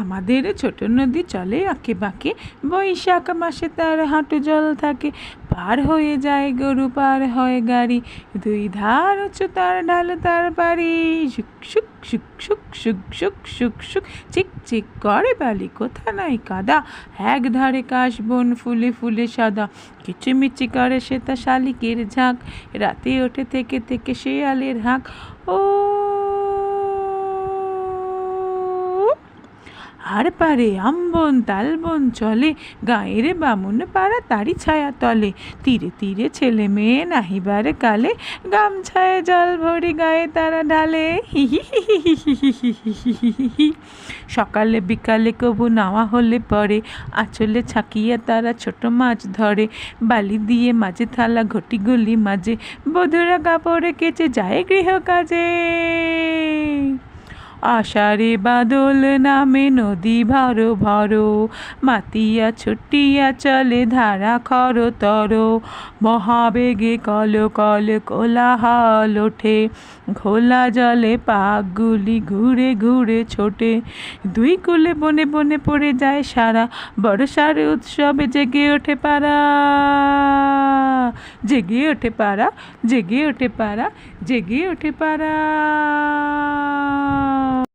আমাদের ছোট নদী চলে আঁকে বাঁকে বৈশাখ মাসে তার হাঁটু জল থাকে। পার হয়ে যায়, গরু পার হয় গাড়ি। দুই ধার উঁচু, তার ঢাল, তার বাড়ি। শুক শুক শুক শুক শুক শুক শুক শুক, চিক চিক করে বালি, কোথা নাই কাদা। এক ধারে কাশ বন, ফুলে ফুলে সাদা। কিচিমিচি করে সে তা শালিকের ঝাঁক। রাতে ওঠে থেকে থেকে শেয়ালের হাঁক। ও আর পারে আম্বন তালবন চলে গায়ের বামুন পাড়া তারি ছায়া তলে তীরে তীরে ছেলে মেয়ে নাহিবার কালে গামছায় জল ভরি গায়ে তারা ঢালে সকালে বিকালে কবু নাওয়া হলে পরে আঁচলে ছাকিয়া তারা ছোট মাছ ধরে বালি দিয়ে মাঝে থালা ঘটি গলি মাঝে বধুরা কাপড়ে কেচে যায় গৃহ কাজে আষাঢ়ে বাদল নামে নদী ভরো ভরো, মাতিয়া ছুটিয়া চলে ধারা খর তর। মহাবেগে কল কল কোলাহল ওঠে, ঘোলা জলে পাকগুলি ঘুরে ঘুরে ছোটে। দুই কুলে বনে বনে পড়ে যায় সারা বড়সার উৎসবে জেগে ওঠে পারা। জেগে ওঠে পারা, জেগে ওঠে পারা, জেগে ওঠে পারা।